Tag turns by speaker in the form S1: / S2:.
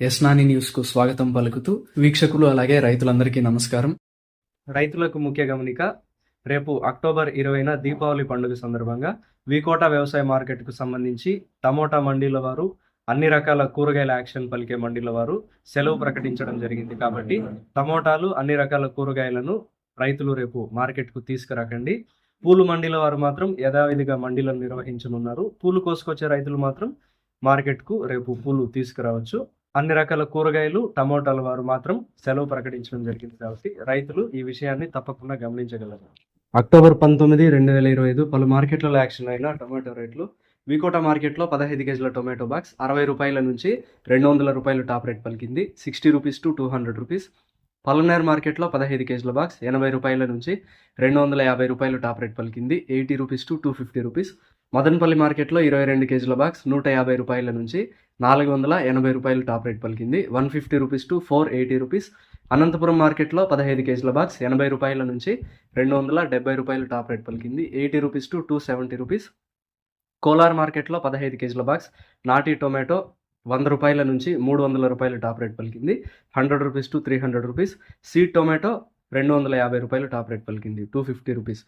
S1: యస్నాని న్యూస్కు స్వాగతం పలుకుతూ వీక్షకులు అలాగే రైతులందరికీ నమస్కారం. రైతులకు ముఖ్య గమనిక రేపు అక్టోబర్ ఇరవైన దీపావళి పండుగ సందర్భంగా వికోట వ్యవసాయ మార్కెట్కు సంబంధించి టమోటా మండీల వారు అన్ని రకాల కూరగాయల యాక్షన్ పలికే మండీల వారు సెలవు ప్రకటించడం జరిగింది కాబట్టి టమోటాలు అన్ని రకాల కూరగాయలను రైతులు రేపు మార్కెట్కు తీసుకురాకండి. పూలు మండీల వారు మాత్రం యథావిధిగా మండీలను నిర్వహించనున్నారు. పూలు కోసుకొచ్చే రైతులు మాత్రం మార్కెట్కు రేపు పూలు తీసుకురావచ్చు. అన్ని రకాల కూరగాయలు టమోటాల వారు మాత్రం సెలవు ప్రకటించడం జరిగింది కాబట్టి రైతులు ఈ విషయాన్ని తప్పకుండా గమనించగలరు. అక్టోబర్ పంతొమ్మిది రెండు వేల ఇరవై ఐదు పలు మార్కెట్లలో యాక్షన్ అయిన టొమాటో రేట్లు. వికోట మార్కెట్లో పదహైదు కేజీల టొమాటో బాక్స్ అరవై రూపాయల నుంచి రెండు వందల రూపాయలు టాప్ రేట్ పలికింది. Sixty rupees to two hundred rupees. Palamaner మార్కెట్లో పదహైదు కేజీల బాక్స్ ఎనభై రూపాయల నుంచి రెండు వందల యాభై రూపాయలు టాప్ రేట్ పలికింది. Eighty rupees to two fifty rupees. Madanapalli మార్కెట్లో ఇరవై రెండు కేజీల బాక్స్ నూట యాభై రూపాయల నుంచి నాలుగు వందల ఎనభై రూపాయలు టాప్ రేట్ పలికింది. One fifty rupees to four eighty rupees. Anantapuram మార్కెట్లో పదహైదు కేజీల బాక్స్ ఎనభై రూపాయల నుంచి రెండు వందల డెబ్బై రూపాయలు టాప్ రేట్ పలికింది. Eighty rupees to two seventy rupees. Kolar మార్కెట్లో పదహైదు కేజీల బాక్స్ నాటి టొమాటో వంద రూపాయల నుంచి మూడు వందల రూపాయలు టాప్ రేట్ పలికింది. Hundred rupees to three hundred rupees. Seed tomato రెండు వందల యాభై రూపాయలు టాప్ రేట్ పలికింది. Two fifty rupees.